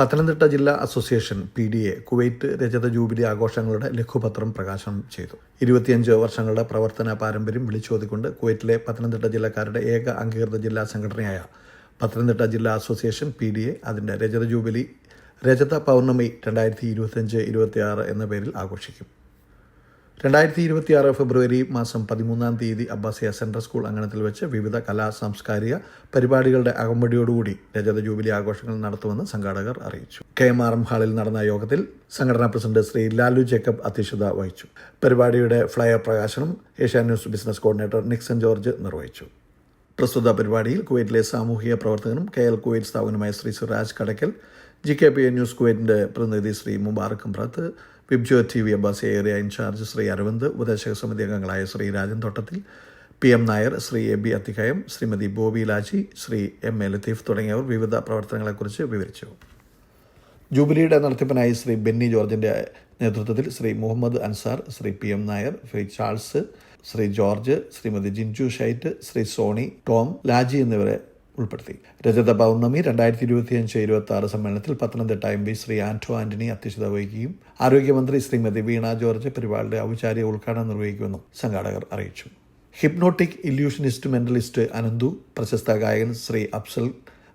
പത്തനംതിട്ട ജില്ലാ association P D A Kuwait രജത jubilee ആഘോഷങ്ങളുടെ ലഘുപത്രം പ്രകാശനം ചെയ്തു. ഇരുപത്തിയഞ്ച് വർഷങ്ങളുടെ പ്രവർത്തന പാരമ്പര്യം വിളിച്ചോതിക്കൊണ്ട് കുവൈറ്റിലെ പത്തനംതിട്ട ജില്ലക്കാരുടെ ഏക അംഗീകൃത ജില്ലാ സംഘടനയായ പത്തനംതിട്ട ജില്ലാ അസോസിയേഷൻ പി ഡി എ അതിന്റെ രജത ജൂബിലി രജത പൗർണമി രണ്ടായിരത്തി ഇരുപത്തിയഞ്ച് ഇരുപത്തിയാറ് എന്ന പേരിൽ ആഘോഷിക്കും. രണ്ടായിരത്തി ഇരുപത്തി ആറ് ഫെബ്രുവരി മാസം പതിമൂന്നാം തീയതി അബ്ബാസിയ സെൻട്രൽ സ്കൂൾ അങ്കണത്തിൽ വെച്ച് വിവിധ കലാ സാംസ്കാരിക പരിപാടികളുടെ അകമ്പടിയോടുകൂടി രജത ജൂബിലി ആഘോഷങ്ങൾ നടത്തുമെന്ന് സംഘാടകർ അറിയിച്ചു. കെ എം ആർ എം ഹാളിൽ നടന്ന യോഗത്തിൽ സംഘടനാ പ്രസിഡന്റ് ശ്രീ ലാലു ജേക്കബ് അധ്യക്ഷത വഹിച്ചു. പരിപാടിയുടെ ഫ്ലയർ പ്രകാശനം Asia news business coordinator Nixon George നിർവഹിച്ചു. പ്രസ്തുത പരിപാടിയിൽ കുവൈറ്റിലെ സാമൂഹിക പ്രവർത്തകനും K L Kuwait സ്ഥാപകനുമായ Shri Suraj Kadakkal G K P A news കുവൈറ്റിന്റെ പ്രതിനിധി Shri Mubarak Ambrath Vibjo T V Abbasi area incharge Shri Aravind ഉപദേശക സമിതി അംഗങ്ങളായ Shri Rajan Thottathil P M Nair Shri A B Athikkayam Shrimati Bobby Laji Shri M A Latheef തുടങ്ങിയവർ വിവിധ പ്രവർത്തനങ്ങളെക്കുറിച്ച് വിവരിച്ചു. ജൂബിലിയുടെ നടത്തിപ്പിനായി ശ്രീ ബെന്നി ജോർജിന്റെ നേതൃത്വത്തിൽ ശ്രീ മുഹമ്മദ് അൻസാർ ശ്രീ പി എം നായർ ശ്രീ ചാൾസ് ശ്രീ ജോർജ് ശ്രീമതി ജിൻജു ഷൈറ്റ് ശ്രീ സോണി ടോം ലാജി എന്നിവരെ ഉൾപ്പെടുത്തി. രജത പൗർണമി രണ്ടായിരത്തി ഇരുപത്തിയഞ്ച് ഇരുപത്തി ആറ് സമ്മേളനത്തിൽ പത്തനംതിട്ട എം പി ശ്രീ ആന്റോ ആന്റണി അധ്യക്ഷത വഹിക്കുകയും ആരോഗ്യമന്ത്രി ശ്രീമതി വീണ ജോർജ് പരിപാടിയുടെ ഔപചാരിക ഉദ്ഘാടനം നിർവഹിക്കുമെന്നും സംഘാടകർ അറിയിച്ചു. ഹിപ്നോട്ടിക് ഇല്യൂഷനിസ്റ്റ് മെന്റലിസ്റ്റ് അനന്തു പ്രശസ്ത ഗായകൻ ശ്രീ അഫ്സൽ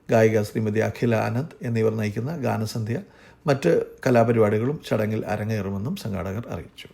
ഗായിക ശ്രീമതി അഖില ആനന്ദ് എന്നിവർ നയിക്കുന്ന ഗാനസന്ധ്യ മറ്റ് കലാപരിപാടികളും ചടങ്ങിൽ അരങ്ങേറുമെന്നും സംഘാടകർ അറിയിച്ചു.